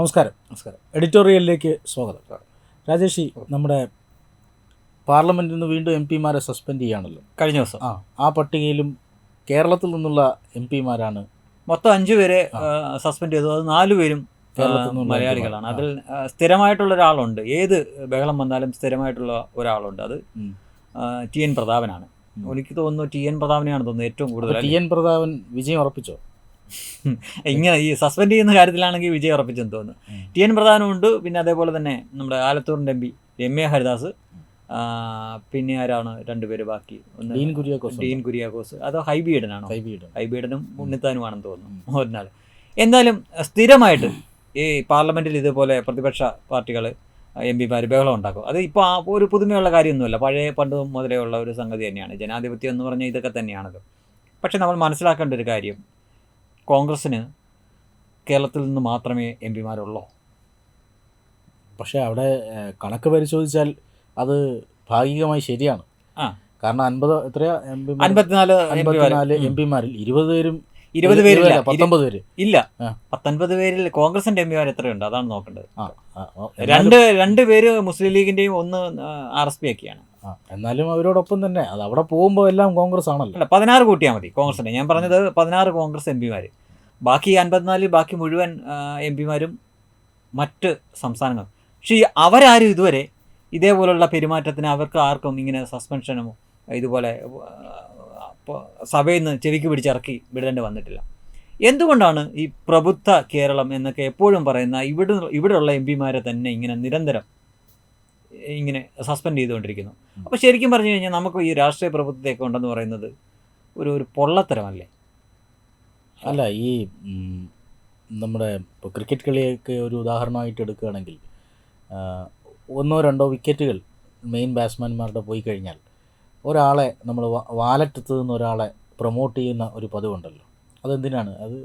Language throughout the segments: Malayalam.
നമസ്കാരം. നമസ്കാരം. എഡിറ്റോറിയലിലേക്ക് സ്വാഗതം. രാജേഷി നമ്മുടെ പാർലമെന്റിൽ നിന്ന് വീണ്ടും എം പിമാരെ സസ്പെൻഡ് ചെയ്യുകയാണല്ലോ കഴിഞ്ഞ ദിവസം. ആ ആ പട്ടികയിലും കേരളത്തിൽ നിന്നുള്ള എം പിമാരാണ് മൊത്തം അഞ്ചു പേരെ സസ്പെൻഡ് ചെയ്തു. അത് നാലു പേരും ആ, മലയാളികളാണ്. അതിൽ സ്ഥിരമായിട്ടുള്ള ഒരാളുണ്ട്. ഏത് ബഹളം വന്നാലും സ്ഥിരമായിട്ടുള്ള ഒരാളുണ്ട്. അത് ടി എൻ പ്രതാപനാണ്. എനിക്ക് തോന്നുന്നു ടി എൻ പ്രതാപനെയാണ് തോന്നുന്നത് ഏറ്റവും കൂടുതൽ ടി എൻ പ്രതാപൻ വിജയം ഉറപ്പിച്ചോ? ഇങ്ങനെ ഈ സസ്പെൻഡ് ചെയ്യുന്ന കാര്യത്തിലാണെങ്കിൽ വിജയം ഉറപ്പിച്ചെന്ന് തോന്നുന്നു. ടി എൻ പ്രധാനമുണ്ട് പിന്നെ അതേപോലെ തന്നെ നമ്മുടെ ആലത്തൂറിന്റെ എം പി രമ്യ ഹരിദാസ് പിന്നെ ആരാണ് രണ്ടുപേര് ബാക്കി? ഒന്ന് ഡീൻ കുര്യാക്കോസ് ഡീൻ കുര്യാക്കോസ്. അതോ ഹൈബീഡനാണോ ഹൈബീഡ് ഹൈബീഡനും ഉണ്ണിത്താനുമാണെന്ന് തോന്നുന്നു. ഒരാൾ എന്തായാലും സ്ഥിരമായിട്ട് ഈ പാർലമെന്റിൽ ഇതുപോലെ പ്രതിപക്ഷ പാർട്ടികൾ എം പിമാർ ബഹളം ഉണ്ടാക്കും. അത് ഇപ്പോൾ ആ ഒരു പുതുമയുള്ള കാര്യമൊന്നുമല്ല. പഴയ പണ്ട് മുതലേ ഉള്ള ഒരു സംഗതി തന്നെയാണ്. ജനാധിപത്യം എന്ന് പറഞ്ഞാൽ ഇതൊക്കെ തന്നെയാണല്ലോ പക്ഷെ നമ്മൾ മനസ്സിലാക്കേണ്ട ഒരു കാര്യം കോൺഗ്രസ്സിന് കേരളത്തിൽ നിന്ന് മാത്രമേ എം പിമാരുള്ളൂ. പക്ഷേ അവിടെ കണക്ക് പരിശോധിച്ചാൽ അത് ഭാഗികമായി ശരിയാണ്. ആ. കാരണം അൻപത് എത്രയാ എം പി അൻപത്തിനാല് അൻപത്തിനാല് എം പിമാരിൽ ഇരുപത് പേരും ഇരുപത് പേരില്ല. പത്തൊമ്പത് പേര്. ഇല്ല. പത്തൊൻപത് പേരിൽ കോൺഗ്രസിന്റെ എം പിമാർ എത്രയുണ്ട്? അതാണ് നോക്കേണ്ടത്. രണ്ട് രണ്ട് പേര് മുസ്ലിം ലീഗിന്റെയും ഒന്ന് ആർ എസ് പി ഒക്കെയാണ്. എന്നാലും അവരോടൊപ്പം തന്നെ. അത് അവിടെ പോകുമ്പോൾ എല്ലാം കോൺഗ്രസ് ആണല്ലോ പതിനാറ് കൂട്ടിയാൽ മതി കോൺഗ്രസിന്റെ. ഞാൻ പറഞ്ഞത് പതിനാറ് കോൺഗ്രസ് എം പിമാർ ബാക്കി അൻപത്തിനാലിൽ ബാക്കി മുഴുവൻ എം പിമാരും മറ്റ് സംസ്ഥാനങ്ങൾ പക്ഷേ ഈ അവരാരും ഇതുവരെ ഇതേപോലുള്ള പെരുമാറ്റത്തിന് അവർക്ക് ആർക്കും ഇങ്ങനെ സസ്പെൻഷനോ ഇതുപോലെ സഭയിൽ നിന്ന് ചെവിക്ക് പിടിച്ചിറക്കി വിടേണ്ടി വന്നിട്ടില്ല. എന്തുകൊണ്ടാണ് ഈ പ്രബുദ്ധ കേരളം എന്നൊക്കെ എപ്പോഴും പറയുന്ന ഇവിടെ ഇവിടെയുള്ള എം പിമാരെ തന്നെ ഇങ്ങനെ നിരന്തരം ഇങ്ങനെ സസ്പെൻഡ് ചെയ്തുകൊണ്ടിരിക്കുന്നു? അപ്പോൾ ശരിക്കും പറഞ്ഞു കഴിഞ്ഞാൽ നമുക്ക് ഈ രാഷ്ട്രീയ പ്രബുദ്ധതയൊക്കെ ഉണ്ടെന്ന് പറയുന്നത് ഒരു ഒരു പൊള്ളത്തരമല്ലേ? അല്ല ഈ നമ്മുടെ ഇപ്പോൾ ക്രിക്കറ്റ് കളിയൊക്കെ ഒരു ഉദാഹരണമായിട്ട് എടുക്കുകയാണെങ്കിൽ ഒന്നോ രണ്ടോ വിക്കറ്റുകൾ മെയിൻ ബാറ്റ്സ്മാൻമാരുടെ പോയി കഴിഞ്ഞാൽ ഒരാളെ നമ്മൾ വാലറ്റത്ത് നിന്ന് ഒരാളെ പ്രൊമോട്ട് ചെയ്യുന്ന ഒരു പതിവുണ്ടല്ലോ. അതെന്തിനാണ്? അത്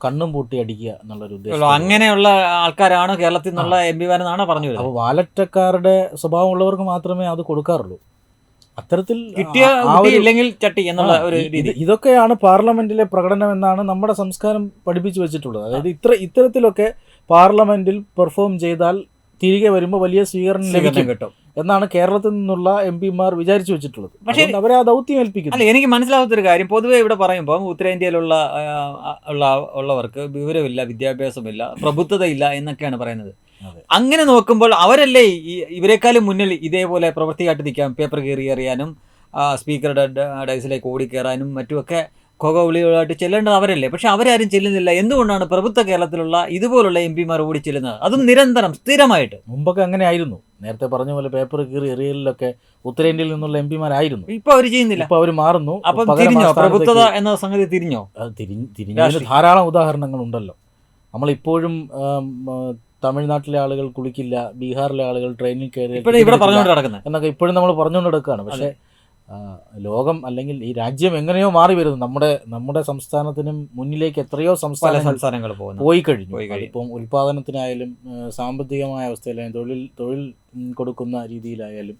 കണ്ണും പൂട്ടി അടിക്കുക എന്നുള്ളൊരു ഉദ്ദേശം അങ്ങനെയുള്ള ആൾക്കാരാണ് കേരളത്തിൽ നിന്നുള്ള എം പിമാരെന്നാണ് പറഞ്ഞു അപ്പോൾ വാലറ്റക്കാരുടെ സ്വഭാവമുള്ളവർക്ക് മാത്രമേ അത് കൊടുക്കാറുള്ളൂ. അത്തരത്തിൽ കിട്ടിയ ഇല്ലെങ്കിൽ ചട്ടി എന്നുള്ള ഒരു രീതി. ഇതൊക്കെയാണ് പാർലമെന്റിലെ പ്രകടനം എന്നാണ് നമ്മുടെ സംസ്കാരം പഠിപ്പിച്ചു വെച്ചിട്ടുള്ളത്. അതായത് ഇത്ര ഇത്തരത്തിലൊക്കെ പാർലമെന്റിൽ പെർഫോം ചെയ്താൽ തിരികെ വരുമ്പോൾ വലിയ സ്വീകരണം ലഭിക്കും കേട്ടോ. എന്നാണ് കേരളത്തിൽ നിന്നുള്ള എം പിമാർ വിചാരിച്ചു വെച്ചിട്ടുള്ളത്. പക്ഷേ- അവരെ ആ ദൗത്യം ഏൽപ്പിക്കുന്നത് അല്ല എനിക്ക് മനസ്സിലാവാത്തൊരു കാര്യം. പൊതുവേ ഇവിടെ പറയുമ്പോൾ ഉത്തരേന്ത്യയിലുള്ള ഉള്ള ഉള്ളവർക്ക് വിവരമില്ല വിദ്യാഭ്യാസമില്ല പ്രബുദ്ധതയില്ല എന്നൊക്കെയാണ് പറയുന്നത്. അങ്ങനെ നോക്കുമ്പോൾ അവരല്ലേ ഈ ഇവരെക്കാളും മുന്നിൽ ഇതേപോലെ പ്രവൃത്തി കാട്ടി നിൽക്കാം. പേപ്പർ കയറി എറിയാനും സ്പീക്കറുടെ ഡൈസിലേക്ക് ഓടിക്കയറാനും മറ്റുമൊക്കെ കൊകവിളികളായിട്ട് ചെല്ലേണ്ടത് അവരല്ലേ? പക്ഷെ അവരാരും ചെല്ലുന്നില്ല. എന്തുകൊണ്ടാണ് പ്രഭുത്വ കേരളത്തിലുള്ള ഇതുപോലുള്ള എം പിമാർ ഓടി ചെല്ലുന്നത്? അതും നിരന്തരം സ്ഥിരമായിട്ട്. മുമ്പൊക്കെ അങ്ങനെ ആയിരുന്നു നേരത്തെ പറഞ്ഞ പോലെ പേപ്പർ കീറി എറിയലിലൊക്കെ ഉത്തരേന്ത്യയിൽ നിന്നുള്ള എം പിമാരായിരുന്നു. ഇപ്പൊ അവർ ചെയ്യുന്നില്ല. ഇപ്പൊ അവർ മാറുന്നു. അപ്പൊ തിരിഞ്ഞോ? ആ എന്ന സംഗതി തിരിഞ്ഞോ? തിരിഞ്ഞു ധാരാളം ഉദാഹരണങ്ങൾ ഉണ്ടല്ലോ നമ്മളിപ്പോഴും തമിഴ്നാട്ടിലെ ആളുകൾ കുളിക്കില്ല ബീഹാറിലെ ആളുകൾ ട്രെയിനിൽ കയറി ഇപ്പോഴും ഇവിടെ പറഞ്ഞുകൊണ്ട് നടക്കുന്നത് എന്നൊക്കെ ഇപ്പോഴും നമ്മൾ പറഞ്ഞുകൊണ്ട് നടക്കുകയാണ് പക്ഷേ ലോകം അല്ലെങ്കിൽ ഈ രാജ്യം എങ്ങനെയോ മാറി വരുന്നു. നമ്മുടെ നമ്മുടെ സംസ്ഥാനത്തിനും മുന്നിലേക്ക് എത്രയോ സംസ്ഥാന സംസ്ഥാനങ്ങൾ പോയി കഴിഞ്ഞു. ഇപ്പം. ഉൽപാദനത്തിനായാലും സാമ്പത്തികമായ അവസ്ഥയിലായാലും തൊഴിൽ തൊഴിൽ കൊടുക്കുന്ന രീതിയിലായാലും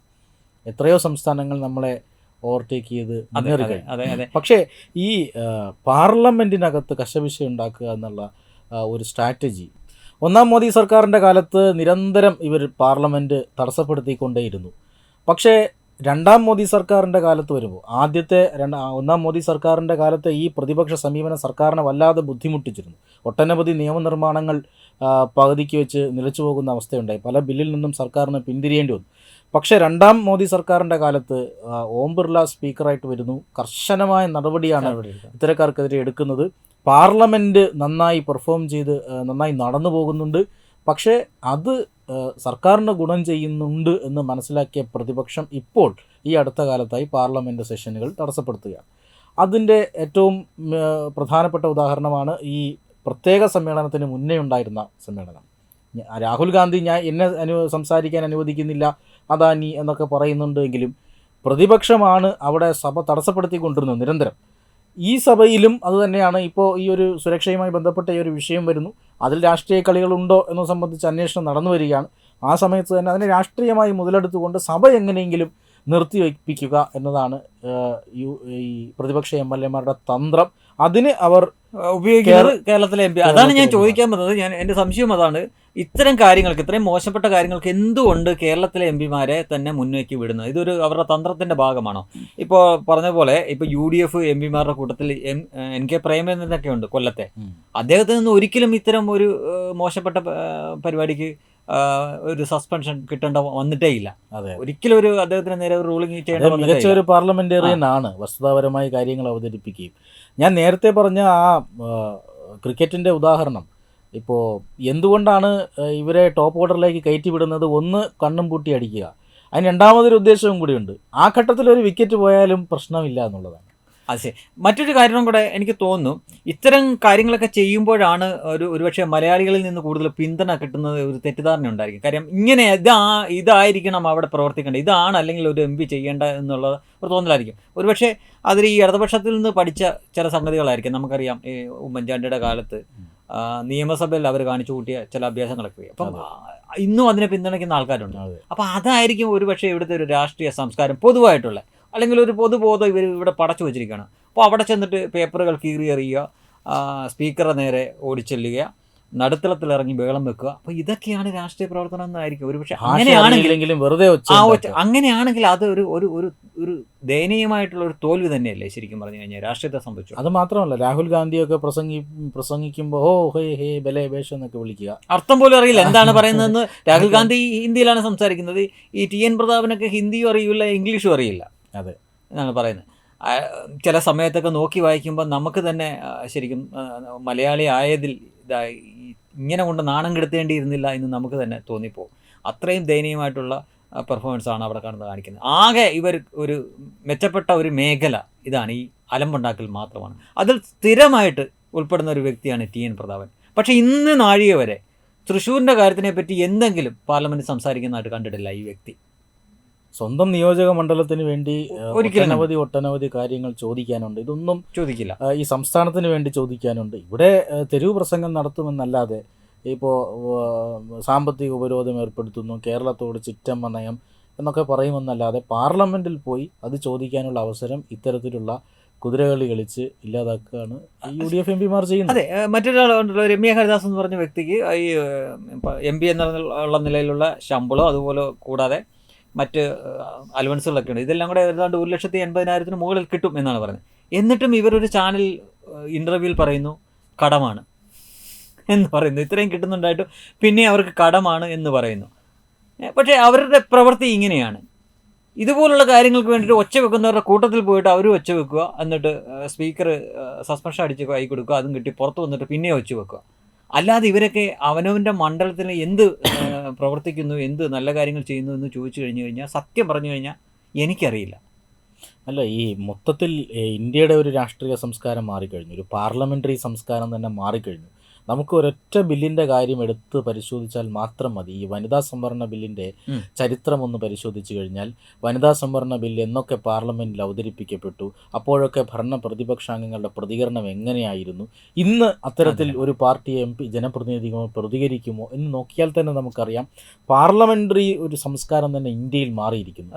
എത്രയോ സംസ്ഥാനങ്ങൾ നമ്മളെ ഓവർടേക്ക് ചെയ്ത് മുന്നേറി കഴിഞ്ഞു. പക്ഷേ ഈ പാർലമെന്റിനകത്ത് കശപിശ ഉണ്ടാക്കുക എന്നുള്ള ഒരു സ്ട്രാറ്റജി ഒന്നാം മോദി സർക്കാരിന്റെ കാലത്ത് നിരന്തരം ഇവർ പാർലമെന്റ് തടസ്സപ്പെടുത്തിക്കൊണ്ടേയിരുന്നു. പക്ഷേ രണ്ടാം മോദി സർക്കാരിന്റെ കാലത്ത് വരുമ്പോൾ ആദ്യത്തെ രണ്ട ഒന്നാം മോദി സർക്കാരിന്റെ കാലത്തെ ഈ പ്രതിപക്ഷ സമീപനം സർക്കാരിനെ വല്ലാതെ ബുദ്ധിമുട്ടിച്ചിരുന്നു. ഒട്ടനവധി നിയമനിർമ്മാണങ്ങൾ പകുതിക്ക് വെച്ച് നിലച്ചു പോകുന്ന അവസ്ഥയുണ്ടായി. പല ബില്ലിൽ നിന്നും സർക്കാരിന് പിന്തിരിയേണ്ടി വന്നു. പക്ഷേ രണ്ടാം മോദി സർക്കാരിന്റെ കാലത്ത് ഓം ബിർള സ്പീക്കറായിട്ട് വരുന്നു. കർശനമായ നടപടിയാണ് ഇത്തരക്കാർക്കെതിരെ എടുക്കുന്നത്. പാർലമെന്റ് നന്നായി പെർഫോം ചെയ്ത് നന്നായി നടന്നു പോകുന്നുണ്ട്. പക്ഷേ അത് സർക്കാരിന് ഗുണം ചെയ്യുന്നുണ്ട് എന്ന് മനസ്സിലാക്കിയ പ്രതിപക്ഷം ഇപ്പോൾ ഈ അടുത്ത കാലത്തായി പാർലമെന്റ് സെഷനുകൾ തടസ്സപ്പെടുത്തുകയാണ്. അതിന്റെ ഏറ്റവും പ്രധാനപ്പെട്ട ഉദാഹരണമാണ് ഈ പ്രത്യേക സമ്മേളനത്തിന് മുന്നേ ഉണ്ടായിരുന്ന സമ്മേളനം. രാഹുൽ ഗാന്ധി ഞാൻ എന്നെ അനു സംസാരിക്കാൻ അനുവദിക്കുന്നില്ല അദാനി എന്നൊക്കെ പറയുന്നുണ്ടെങ്കിലും പ്രതിപക്ഷമാണ് അവിടെ സഭ തടസ്സപ്പെടുത്തിക്കൊണ്ടിരുന്നത് നിരന്തരം. ഈ സഭയിലും അതുതന്നെയാണ് ഇപ്പോൾ ഈ ഒരു സുരക്ഷയുമായി ബന്ധപ്പെട്ട ഈ ഒരു വിഷയം വരുന്നു. അതിൽ രാഷ്ട്രീയ കളികളുണ്ടോ എന്നത് സംബന്ധിച്ച് അന്വേഷണം നടന്നു വരികയാണ്. ആ സമയത്ത് തന്നെ അതിനെ രാഷ്ട്രീയമായി മുതലെടുത്തുകൊണ്ട് സഭ എങ്ങനെയെങ്കിലും നിർത്തിവയ്പ്പിക്കുക എന്നതാണ് ഈ പ്രതിപക്ഷ എം എൽ എമാരുടെ തന്ത്രം. അതിന് അവർ ഉപയോഗിക്കുന്നത് കേരളത്തിലെ എം പി. അതാണ് ഞാൻ ചോദിക്കാൻ പറ്റുന്നത് ഞാൻ എന്റെ സംശയം അതാണ്. ഇത്തരം കാര്യങ്ങൾക്ക് ഇത്രയും മോശപ്പെട്ട കാര്യങ്ങൾക്ക് എന്തുകൊണ്ട് കേരളത്തിലെ എം പിമാരെ തന്നെ മുന്നേക്ക് വിടുന്നത്? ഇതൊരു അവരുടെ തന്ത്രത്തിന്റെ ഭാഗമാണോ? ഇപ്പോൾ പറഞ്ഞ പോലെ ഇപ്പോൾ യു ഡി എഫ് എം പിമാരുടെ കൂട്ടത്തിൽ എം എൻ കെ പ്രേമചന്ദ്രനൊക്കെ ഉണ്ട് കൊല്ലത്തെ. അദ്ദേഹത്തിൽ നിന്ന് ഒരിക്കലും ഇത്തരം ഒരു മോശപ്പെട്ട പരിപാടിക്ക് ഒരു സസ്പെൻഷൻ കിട്ടേണ്ട വന്നിട്ടേ ഇല്ല. അതെ. ഒരിക്കലും ഒരു അദ്ദേഹത്തിന് നേരെ റൂളിംഗ് ചെയ്യേണ്ട മികച്ച ഒരു പാർലമെന്റേറിയൻ ആണ്. വസ്തുതാപരമായ കാര്യങ്ങൾ അവതരിപ്പിക്കുകയും. ഞാൻ നേരത്തെ പറഞ്ഞ ആ ക്രിക്കറ്റിന്റെ ഉദാഹരണം. ഇപ്പോൾ എന്തുകൊണ്ടാണ് ഇവരെ ടോപ്പ് ഓർഡറിലേക്ക് കയറ്റി വിടുന്നത്? ഒന്ന് കണ്ണും പൂട്ടി അടിക്കുക. അതിന് രണ്ടാമതൊരു ഉദ്ദേശവും കൂടിയുണ്ട്. ആ ഘട്ടത്തിൽ ഒരു വിക്കറ്റ് പോയാലും പ്രശ്നമില്ല എന്നുള്ളതാണ്. അത് ശരി. മറ്റൊരു കാര്യം കൂടെ എനിക്ക് തോന്നുന്നു. ഇത്തരം കാര്യങ്ങളൊക്കെ ചെയ്യുമ്പോഴാണ് ഒരു ഒരുപക്ഷെ മലയാളികളിൽ നിന്ന് കൂടുതൽ പിന്തുണ കിട്ടുന്നത് ഒരു തെറ്റിദ്ധാരണ ഉണ്ടായിരിക്കും. കാര്യം ഇങ്ങനെ ഇതാ ഇതായിരിക്കണം അവിടെ പ്രവർത്തിക്കേണ്ടത്. ഇതാണ് അല്ലെങ്കിൽ ഒരു എം പി ചെയ്യേണ്ട എന്നുള്ള ഒരു തോന്നലായിരിക്കും. ഒരുപക്ഷെ അതിൽ ഈ ഇടതുപക്ഷത്തിൽ നിന്ന് പഠിച്ച ചില സംഗതികളായിരിക്കും. നമുക്കറിയാം ഈ ഉമ്മൻചാണ്ടിയുടെ കാലത്ത് നിയമസഭയിൽ അവർ കാണിച്ചു കൂട്ടിയ ചില അഭ്യാസങ്ങളൊക്കെ. അപ്പം. ഇന്നും അതിനെ പിന്തുണയ്ക്കുന്ന ആൾക്കാരുണ്ട്. അപ്പം അതായിരിക്കും ഒരുപക്ഷെ ഇവിടുത്തെ ഒരു രാഷ്ട്രീയ സംസ്കാരം പൊതുവായിട്ടുള്ള അല്ലെങ്കിൽ ഒരു പൊതുബോധം ഇവർ ഇവിടെ പടച്ചു വെച്ചിരിക്കുകയാണ്. അപ്പോൾ അവിടെ ചെന്നിട്ട് പേപ്പറുകൾ കീറി എറിയുക സ്പീക്കറുടെ നേരെ ഓടിച്ചെല്ലുക നടുത്തളത്തിൽ ഇറങ്ങി ബഹളം വെക്കുക. അപ്പൊ ഇതൊക്കെയാണ് രാഷ്ട്രീയ പ്രവർത്തനം എന്നായിരിക്കും. ഒരു പക്ഷേ അങ്ങനെയാണെങ്കിൽ വെറുതെ അങ്ങനെയാണെങ്കിൽ അത് ഒരു ഒരു ഒരു ഒരു ദയനീയമായിട്ടുള്ള ഒരു തോൽവി തന്നെയല്ലേ ശരിക്കും പറഞ്ഞു കഴിഞ്ഞാൽ രാഷ്ട്രീയത്തെ സംബന്ധിച്ചു അത് മാത്രമല്ല രാഹുൽ ഗാന്ധിയൊക്കെ പ്രസംഗി പ്രസംഗിക്കുമ്പോൾ ഓ ഹേ ഹേ ബലേ ബേഷ എന്നൊക്കെ വിളിക്കുക. അർത്ഥം പോലും അറിയില്ല എന്താണ് പറയുന്നതെന്ന് രാഹുൽ ഗാന്ധി ഹിന്ദിയിലാണ് സംസാരിക്കുന്നത്. ഈ ടി എൻ പ്രതാപനൊക്കെ ഹിന്ദിയും അറിയില്ല ഇംഗ്ലീഷും അറിയില്ല. അതെ. എന്നാണ് പറയുന്നത്. ചില സമയത്തൊക്കെ നോക്കി വായിക്കുമ്പോൾ നമുക്ക് തന്നെ ശരിക്കും മലയാളി ആയതിൽ ഇതായി ഇങ്ങനെ കൊണ്ട് നാണം കെടുത്തേണ്ടിയിരുന്നില്ല എന്ന് നമുക്ക് തന്നെ തോന്നിപ്പോകും. അത്രയും ദയനീയമായിട്ടുള്ള പെർഫോമൻസ് ആണ് അവിടെ കാണുന്നത് കാണിക്കുന്നത്. ആകെ ഇവർ ഒരു മെച്ചപ്പെട്ട ഒരു മേഖല ഇതാണ്. ഈ അലമ്പുണ്ടാക്കൽ മാത്രമാണ്. അതിൽ സ്ഥിരമായിട്ട് ഉൾപ്പെടുന്ന ഒരു വ്യക്തിയാണ് ടി എൻ പ്രതാപൻ. പക്ഷേ ഇന്ന് നാഴിക വരെ തൃശ്ശൂരിന്റെ കാര്യത്തിനെ പറ്റി എന്തെങ്കിലും പാർലമെന്റ് സംസാരിക്കുന്നതായിട്ട് കണ്ടിട്ടില്ല ഈ വ്യക്തി. സ്വന്തം നിയോജക മണ്ഡലത്തിന് വേണ്ടി ഒട്ടനവധി ഒട്ടനവധി കാര്യങ്ങൾ ചോദിക്കാനുണ്ട്. ഇതൊന്നും ചോദിക്കില്ല. ഈ സംസ്ഥാനത്തിന് വേണ്ടി ചോദിക്കാനുണ്ട്. ഇവിടെ തെരുവ് പ്രസംഗം നടത്തുമെന്നല്ലാതെ ഇപ്പോൾ സാമ്പത്തിക ഉപരോധം ഏർപ്പെടുത്തുന്നു കേരളത്തോട് ചിറ്റമ്മ നയം എന്നൊക്കെ പറയുമെന്നല്ലാതെ പാർലമെന്റിൽ പോയി അത് ചോദിക്കാനുള്ള അവസരം ഇത്തരത്തിലുള്ള കുതിരകളി കളിച്ച് ഇല്ലാതാക്കുകയാണ് യു ഡി എഫ് എം പിമാർ ചെയ്യുന്നത്. അതെ മറ്റൊരാളുണ്ടല്ലോ രമ്യ ഹരിദാസ് എന്ന് പറഞ്ഞ വ്യക്തിക്ക് ഈ എം പി എന്നുള്ള നിലയിലുള്ള ശമ്പളം അതുപോലെ കൂടാതെ മറ്റ് അലവൻസുകളൊക്കെ ഉണ്ട്. ഇതെല്ലാം കൂടെ ഏതാണ്ട് ഒരു ലക്ഷത്തി എൺപതിനായിരത്തിന് മുകളിൽ കിട്ടും എന്നാണ് പറയുന്നത്. എന്നിട്ടും ഇവരൊരു ചാനൽ ഇന്റർവ്യൂവിൽ പറയുന്നു കടമാണ് എന്ന് പറയുന്നു. ഇത്രയും കിട്ടുന്നുണ്ടായിട്ട് പിന്നെ അവർക്ക് കടമാണ് എന്ന് പറയുന്നു. പക്ഷേ അവരുടെ പ്രവൃത്തി ഇങ്ങനെയാണ്. ഇതുപോലുള്ള കാര്യങ്ങൾക്ക് വേണ്ടിയിട്ട് ഒച്ച വെക്കുന്നവരുടെ കൂട്ടത്തിൽ പോയിട്ട് അവരും ഒച്ച വെക്കുക എന്നിട്ട് സ്പീക്കർ സസ്പെൻഷൻ അടിച്ച് കൈ കൊടുക്കുക അതും കിട്ടി പുറത്ത് വന്നിട്ട് പിന്നെ ഒച്ച വെക്കുക. അല്ലാതെ ഇവരൊക്കെ അവനവന്റെ മണ്ഡലത്തിൽ എന്ത് പ്രവർത്തിക്കുന്നു എന്ത് നല്ല കാര്യങ്ങൾ ചെയ്യുന്നു എന്ന് ചോദിച്ചു കഴിഞ്ഞു കഴിഞ്ഞാൽ സത്യം പറഞ്ഞു കഴിഞ്ഞാൽ എനിക്കറിയില്ല. അല്ല ഈ മൊത്തത്തിൽ ഇന്ത്യയുടെ ഒരു രാഷ്ട്രീയ സംസ്കാരം മാറിക്കഴിഞ്ഞു. ഒരു പാർലമെന്ററി സംസ്കാരം തന്നെ മാറിക്കഴിഞ്ഞു. നമുക്ക് ഒരൊറ്റ ബില്ലിന്റെ കാര്യം എടുത്ത് പരിശോധിച്ചാൽ മാത്രം മതി. ഈ വനിതാ സംവരണ ബില്ലിന്റെ ചരിത്രം ഒന്ന് പരിശോധിച്ചു കഴിഞ്ഞാൽ വനിതാ സംവരണ ബില്ല് എന്നൊക്കെ പാർലമെന്റിൽ അവതരിപ്പിക്കപ്പെട്ടു. അപ്പോഴൊക്കെ ഭരണ പ്രതിപക്ഷാംഗങ്ങളുടെ പ്രതികരണം എങ്ങനെയായിരുന്നു? ഇന്ന് അത്തരത്തിൽ ഒരു പാർട്ടി എം പി ജനപ്രതിനിധികളോ പ്രതികരിക്കുമോ എന്ന് നോക്കിയാൽ തന്നെ നമുക്കറിയാം. പാർലമെന്ററി ഒരു സംസ്കാരം തന്നെ ഇന്ത്യയിൽ മാറിയിരിക്കുന്നു.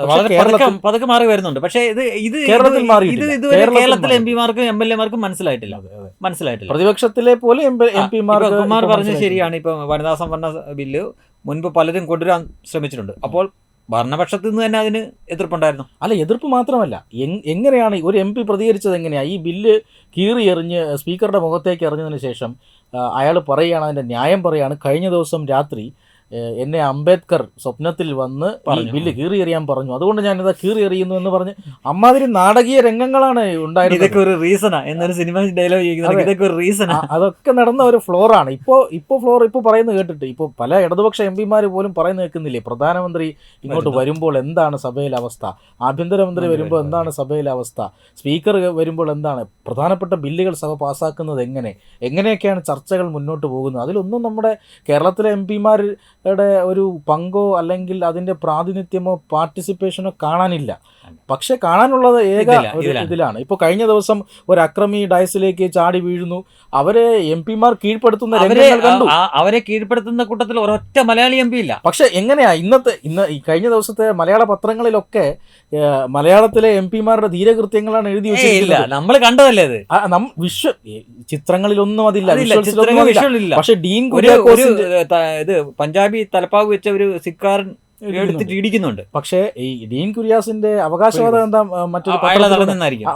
പതുക്കെ മാറി വരുന്നുണ്ട്. പക്ഷേ ഇത് ഇത് കേരളത്തിൽ മാറി ഇത് ഇതുവരെ കേരളത്തിലെ എം. പിമാർക്കും എം എൽ എമാർക്കും മനസ്സിലായിട്ടില്ല. മനസ്സിലായിട്ടില്ല. പ്രതിപക്ഷത്തിലെ പോലെ എം പി പിമാർക്ക് കുമാർ പറഞ്ഞത് ശരിയാണ്. ഇപ്പൊ വനിതാ സംവരണ ബില്ല് മുൻപ് പലരും കൊണ്ടുവരാൻ ശ്രമിച്ചിട്ടുണ്ട്. അപ്പോൾ ഭരണപക്ഷത്തു നിന്ന് തന്നെ അതിന് എതിർപ്പുണ്ടായിരുന്നു. അല്ല എതിർപ്പ് മാത്രമല്ല. എങ്ങനെയാണ് ഒരു എം പി പ്രതികരിച്ചത് എങ്ങനെയാണ് ഈ ബില്ല് കീറി എറിഞ്ഞ് സ്പീക്കറുടെ മുഖത്തേക്ക് എറിഞ്ഞതിന് ശേഷം അയാൾ പറയുകയാണ് അതിന്റെ ന്യായം പറയുകയാണ്. കഴിഞ്ഞ ദിവസം രാത്രി എന്നെ അംബേദ്കർ സ്വപ്നത്തിൽ വന്ന്. ബില്ല് കീറി എറിയാൻ പറഞ്ഞു. അതുകൊണ്ട് ഞാൻ ഞാനിതാ കീറി എറിയുന്നു എന്ന് പറഞ്ഞ് അമ്മാതിരി നാടകീയ രംഗങ്ങളാണ് ഉണ്ടായിരുന്നത്. ഇതൊക്കെ ഒരു റീസണാ. എന്നൊരു സിനിമ ഡയലോഗ് ഇതൊക്കെ ഒരു റീസണാ. അതൊക്കെ നടന്ന ഒരു ഫ്ലോറാണ് ഇപ്പോൾ ഇപ്പോൾ ഫ്ലോർ ഇപ്പോൾ പറയുന്നത് കേട്ടിട്ട് ഇപ്പോൾ പല ഇടതുപക്ഷ എം പിമാർ പോലും പറയുന്നത് കേൾക്കുന്നില്ലേ? പ്രധാനമന്ത്രി ഇങ്ങോട്ട് വരുമ്പോൾ എന്താണ് സഭയിലെ അവസ്ഥ? ആഭ്യന്തരമന്ത്രി മന്ത്രി വരുമ്പോൾ വരുമ്പോൾ എന്താണ് സഭയിലെ അവസ്ഥ? സ്പീക്കർ വരുമ്പോൾ എന്താണ്? പ്രധാനപ്പെട്ട ബില്ലുകൾ സഭ പാസ്സാക്കുന്നത് എങ്ങനെ? എങ്ങനെയൊക്കെയാണ് ചർച്ചകൾ മുന്നോട്ട് പോകുന്നത്? അതിലൊന്നും നമ്മുടെ കേരളത്തിലെ എം പിമാർ യുടെ ഒരു പങ്കോ അല്ലെങ്കിൽ അതിന്റെ പ്രാതിനിധ്യമോ പാർട്ടിസിപ്പേഷനോ കാണാനില്ല. പക്ഷെ കാണാനുള്ളത് ഏക ഇതിലാണ്. ഇപ്പൊ കഴിഞ്ഞ ദിവസം ഒരു അക്രമി ഡയസിലേക്ക് ചാടി വീഴുന്നു. അവരെ എം പിമാർ കീഴ്പ്പെടുത്തുന്ന കണ്ടു. അവരെ കീഴ്പ്പെടുത്തുന്ന കൂട്ടത്തിൽ ഒരൊറ്റ മലയാളി എം പി ഇല്ല. പക്ഷെ എങ്ങനെയാ ഇന്നത്തെ ഇന്ന് കഴിഞ്ഞ ദിവസത്തെ മലയാള പത്രങ്ങളിലൊക്കെ മലയാളത്തിലെ എം പിമാരുടെ ധീരകൃത്യങ്ങളാണ് എഴുതി വെച്ചിട്ടില്ല വെച്ചിരിക്കുന്നത്. നമ്മൾ കണ്ടതല്ലേ അത്? വിശ്വ ചിത്രങ്ങളിലൊന്നും അതില്ല പക്ഷെ ഡീൻ ഇത് പഞ്ചാബി തലപ്പാവ് വെച്ച ഒരു സിക്കാരൻ എടുത്തിട്ട് ഇടിക്കുന്നുണ്ട്. പക്ഷേ ഈ ഡീൻ കുര്യാസിന്റെ അവകാശവാദം എന്താ മറ്റൊരു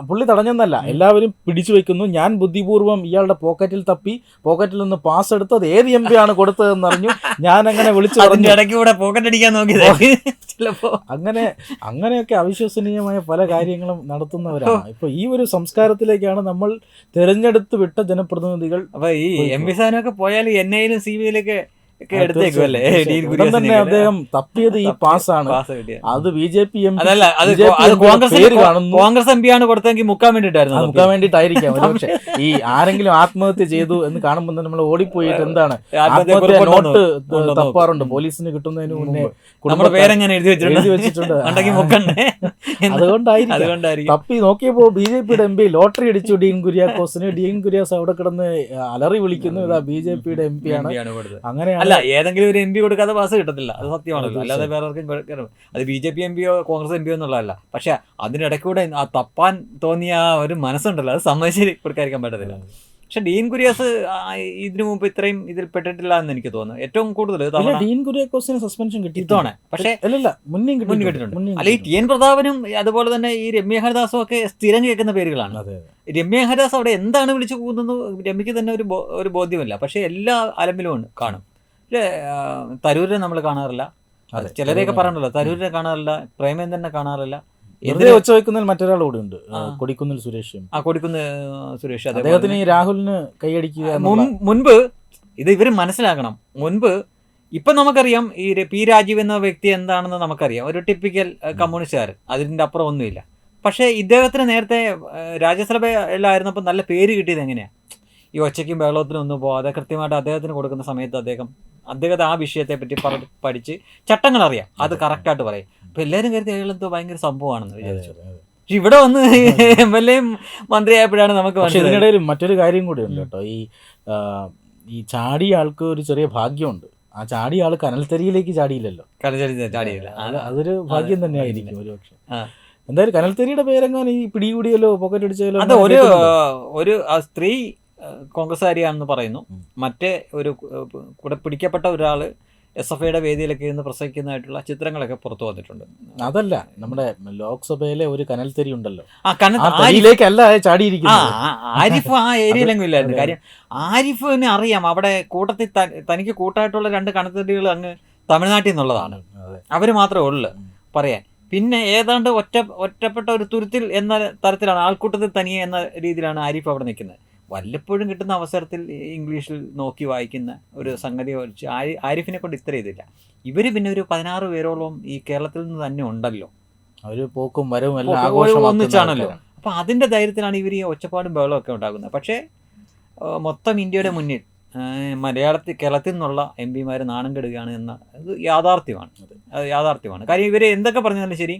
പുള്ളി തടഞ്ഞെന്നല്ല. എല്ലാവരും പിടിച്ചു വെക്കുന്നു. ഞാൻ ബുദ്ധിപൂർവം ഇയാളുടെ പോക്കറ്റിൽ തപ്പി പോക്കറ്റിൽ നിന്ന് പാസ് എടുത്തത് ഏത് എം പി ആണ് കൊടുത്തതെന്ന് അറിഞ്ഞു. ഞാൻ അങ്ങനെ വിളിച്ചു പറഞ്ഞു. ഇടയ്ക്ക് പോക്കറ്റ് അടിക്കാൻ നോക്കിയത്. ചിലപ്പോ. അങ്ങനെ അങ്ങനെയൊക്കെ അവിശ്വസനീയമായ പല കാര്യങ്ങളും നടത്തുന്നവരാണ്. ഇപ്പൊ ഈ ഒരു സംസ്കാരത്തിലേക്കാണ് നമ്മൾ തിരഞ്ഞെടുത്ത് വിട്ട ജനപ്രതിനിധികൾ അപ്പൊ ഈ എം പി സാധനമൊക്കെ പോയാൽ എൻ ഐയിലും സി ബി ഐയിലൊക്കെ ഒക്കെ എടുത്തേക്കും അല്ലേ ഉടൻ തന്നെ അദ്ദേഹം തപ്പിയത് ഈ പാസ്സാണ്. അത് ബി ജെ പി എം അതല്ല അത് കോൺഗ്രസ് കോൺഗ്രസ് എം പി ആണ് കൊടുത്തെങ്കിൽ മുക്കാൻ വേണ്ടിട്ടായിരുന്നു മുക്കാൻ വേണ്ടിയിട്ടായിരിക്കാം പക്ഷെ. ഈ ആരെങ്കിലും ആത്മഹത്യ ചെയ്തു എന്ന് കാണുമ്പോൾ നമ്മൾ ഓടിപ്പോയിട്ട് എന്താണ്? ആത്മഹത്യ നോട്ട് തപ്പാറുണ്ട്. പോലീസിന് കിട്ടുന്നതിന് മുന്നേ നമ്മുടെ പേരെങ്ങനെ എഴുതി വെച്ചിട്ടുണ്ട്? വെച്ചിട്ടുണ്ട്. അതുകൊണ്ടായിരിക്കും. തപ്പി നോക്കിയപ്പോ ബി ജെ പിയുടെ എം പി ലോട്ടറി അടിച്ചു. ഡീൻ കുര്യാക്കോസിന്. ഡീൻ കുര്യാസ് അവിടെ കിടന്ന് അലറി വിളിക്കുന്നു. ഇതാ ബി ജെ പിയുടെ എം പി ആണ്. അങ്ങനെയാണ് അല്ല ഏതെങ്കിലും ഒരു എം പി കൊടുക്കാതെ പാസ് കിട്ടത്തില്ല. അത് സത്യമാണല്ലോ അല്ലാതെ വേറെ ആർക്കും. അത് ബി ജെ പി എം പിയോ കോൺഗ്രസ് എം പിയോ എന്നുള്ളതല്ല. പക്ഷെ അതിനിടയ്ക്കൂടെ ആ തപ്പാൻ തോന്നിയ ആ ഒരു മനസ്സുണ്ടല്ലോ. അത് സമ്മതിച്ച് കൊടുക്കാതിരിക്കാൻ പറ്റത്തില്ല. പക്ഷെ ഡീൻ കുര്യാസ് ഇതിനു മുമ്പ് ഇത്രയും ഇതിൽ പെട്ടിട്ടില്ല എന്ന് എനിക്ക് തോന്നുന്നു. ഏറ്റവും കൂടുതൽ ഡീൻ കുര്യാക്കോസിന് സസ്പെൻഷൻ കിട്ടി പക്ഷേ അല്ലല്ല മുന്നേ മുന്നിൽ കിട്ടിയിട്ടുണ്ട്. അല്ല ഈ ടി എൻ പ്രതാപനും അതുപോലെ തന്നെ ഈ രമ്യ ഹരിദാസും ഒക്കെ സ്ഥിരം കേൾക്കുന്ന പേരുകളാണ്. രമ്യ ഹരിദാസ് അവിടെ എന്താണ് വിളിച്ചു പോകുന്നത് രമ്യക്ക് തന്നെ ഒരു ഒരു ബോധ്യമില്ല. പക്ഷെ എല്ലാ അലമ്പിലും കാണും. ഇല്ലേ, തരൂരിനെ നമ്മൾ കാണാറില്ല. ചിലരെയൊക്കെ പറയണല്ലോ തരൂരിനെ കാണാറില്ല പ്രേമേന്ദ്രനെ കാണാറില്ല. എതിരെ ഒച്ച വെക്കുന്നതിൽ മറ്റൊരാൾ കൂടെ ഉണ്ട്. കൊടിക്കുന്നിൽ സുരേഷും. ആ കൊടിക്കുന്ന് സുരേഷ് അദ്ദേഹത്തിന് ഈ രാഹുലിന് കൈയടിക്കുക മുൻപ് ഇത് ഇവർ മനസ്സിലാക്കണം. മുൻപ് ഇപ്പം നമുക്കറിയാം ഈ പി രാജീവ് എന്ന വ്യക്തി എന്താണെന്ന് നമുക്കറിയാം. ഒരു ടിപ്പിക്കൽ കമ്മ്യൂണിസ്റ്റുകാരൻ അതിന്റെ അപ്പുറം ഒന്നുമില്ല. പക്ഷേ ഇദ്ദേഹത്തിന് നേരത്തെ രാജ്യസഭയിലായിരുന്നപ്പോൾ നല്ല പേര് കിട്ടിയത് എങ്ങനെയാണ് ഈ ഒച്ചയ്ക്കും ബഹളത്തിനും ഒന്നും പോകാതെ കൃത്യമായിട്ട് അദ്ദേഹത്തിന് കൊടുക്കുന്ന സമയത്ത് അദ്ദേഹം അദ്ദേഹത്തെ ആ വിഷയത്തെ പറ്റി പഠിച്ച് ചട്ടങ്ങൾ അറിയാം അത് കറക്റ്റായിട്ട് പറയും. അപ്പൊ എല്ലാവരും കരുതി അയാളെന്തോ ഭയങ്കര സംഭവമാണെന്ന് വിചാരിച്ചു. പക്ഷെ ഇവിടെ വന്ന് എം എൽ എയും മന്ത്രിയായപ്പോഴാണ് നമുക്ക് ഇതിനിടയിൽ മറ്റൊരു കാര്യം കൂടി ഉണ്ട്. കേട്ടോ. ഈ ഈ ചാടിയ ആൾക്ക് ഒരു ചെറിയ ഭാഗ്യമുണ്ട്. ആ ചാടിയ ആൾ കനൽത്തരിയിലേക്ക് ചാടിയില്ലല്ലോ. കനൽത്തരി ചാടിയില്ല. അതൊരു ഭാഗ്യം തന്നെയായിരിക്കും ഒരു പക്ഷെ. എന്തായാലും കനൽത്തരിയുടെ പേരെങ്ങാനും ഈ പിടികൂടിയല്ലോ പോക്കറ്റ് അടിച്ചാലോ അത് ഒരു ഒരു സ്ത്രീ കോൺഗ്രസ്സുകാരിയാണെന്ന് പറയുന്നു. മറ്റേ ഒരു കൂടെ പിടിക്കപ്പെട്ട ഒരാൾ എസ് എഫ് ഐയുടെ വേദിയിലൊക്കെ ഇരുന്ന് പ്രസംഗിക്കുന്നതായിട്ടുള്ള ചിത്രങ്ങളൊക്കെ പുറത്തു വന്നിട്ടുണ്ട്. അതല്ല നമ്മുടെ ലോക്സഭയിലെ ഒരു കനൽ തെരി ഉണ്ടല്ലോ. ആ ആ ചാടിയിരിക്കുന്നത്. ആരിഫ് ആ ഏരിയയിലെങ്കിലും ഇല്ലായിരുന്നു. കാര്യം ആരിഫിന് അറിയാം അവിടെ കൂട്ടത്തിൽ തനിക്ക് കൂട്ടായിട്ടുള്ള രണ്ട് കനത്തെരികൾ അങ്ങ് തമിഴ്നാട്ടിൽ നിന്നുള്ളതാണ്. അവർ മാത്രമേ ഉള്ളു പറയാൻ. പിന്നെ ഏതാണ്ട് ഒറ്റ ഒറ്റപ്പെട്ട ഒരു തുരുത്തിൽ എന്ന തരത്തിലാണ് ആൾക്കൂട്ടത്തിൽ തനിയെ എന്ന രീതിയിലാണ് ആരിഫ് അവിടെ നിൽക്കുന്നത്. വല്ലപ്പോഴും കിട്ടുന്ന അവസരത്തിൽ ഇംഗ്ലീഷിൽ നോക്കി വായിക്കുന്ന ഒരു സംഗതി വെച്ച് ആരി ആരിഫിനെ കൊണ്ട് ഇത്ര ഇതില്ല. ഇവർ പിന്നെ ഒരു പതിനാറ് പേരോളം ഈ കേരളത്തിൽ നിന്ന് തന്നെ ഉണ്ടല്ലോ. ഒരു പോക്കും വരവും എല്ലാം ഒന്നിച്ചാണല്ലോ. അപ്പോൾ അതിന്റെ ധൈര്യത്തിലാണ് ഇവർ ഈ ഒച്ചപ്പാടും ബഹളവും ഒക്കെ ഉണ്ടാകുന്നത്. പക്ഷേ മൊത്തം ഇന്ത്യയുടെ മുന്നിൽ മലയാളത്തിൽ കേരളത്തിൽ നിന്നുള്ള എം പിമാർ നാണം കെടുകയാണ് എന്ന അത് യാഥാർത്ഥ്യമാണ്. അത് യാഥാർത്ഥ്യമാണ്. കാര്യം ഇവർ എന്തൊക്കെ പറഞ്ഞാലും ശരി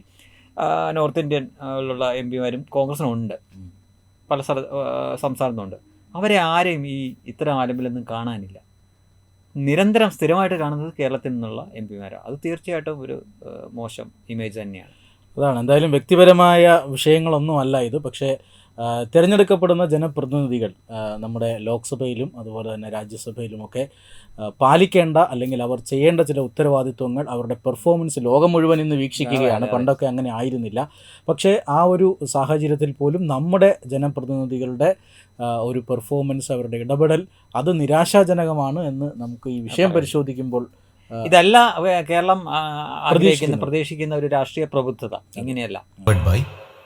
നോർത്ത് ഇന്ത്യൻ ഉള്ള എം പിമാരും കോൺഗ്രസിനുണ്ട്. പല സ്ഥല സംസ്ഥാനത്തുണ്ട് അവരെ ആരെയും ഈ ഇത്തരം ആലമ്പിലൊന്നും കാണാനില്ല. നിരന്തരം സ്ഥിരമായിട്ട് കാണുന്നത് കേരളത്തിൽ നിന്നുള്ള എം പിമാരാണ്. അത് തീർച്ചയായിട്ടും ഒരു മോശം ഇമേജ് തന്നെയാണ്. അതാണ്. എന്തായാലും വ്യക്തിപരമായ വിഷയങ്ങളൊന്നുമല്ല ഇത്. പക്ഷേ തിരഞ്ഞെടുക്കപ്പെടുന്ന ജനപ്രതിനിധികൾ നമ്മുടെ ലോക്സഭയിലും അതുപോലെ തന്നെ രാജ്യസഭയിലുമൊക്കെ പാലിക്കേണ്ട അല്ലെങ്കിൽ അവർ ചെയ്യേണ്ട ചില ഉത്തരവാദിത്വങ്ങൾ അവരുടെ പെർഫോമൻസ് ലോകം മുഴുവൻ ഇന്ന് വീക്ഷിക്കുകയാണ്. പണ്ടൊക്കെ അങ്ങനെ ആയിരുന്നില്ല. പക്ഷേ ആ ഒരു സാഹചര്യത്തിൽ പോലും നമ്മുടെ ജനപ്രതിനിധികളുടെ ഒരു പെർഫോമൻസ് അവരുടെ ഇടപെടൽ അത് നിരാശാജനകമാണ് എന്ന് നമുക്ക് ഈ വിഷയം പരിശോധിക്കുമ്പോൾ ഇതല്ല കേരളം പ്രതീക്ഷിക്കുന്ന. ഒരു രാഷ്ട്രീയ പ്രബുദ്ധത. ഇങ്ങനെയല്ല. By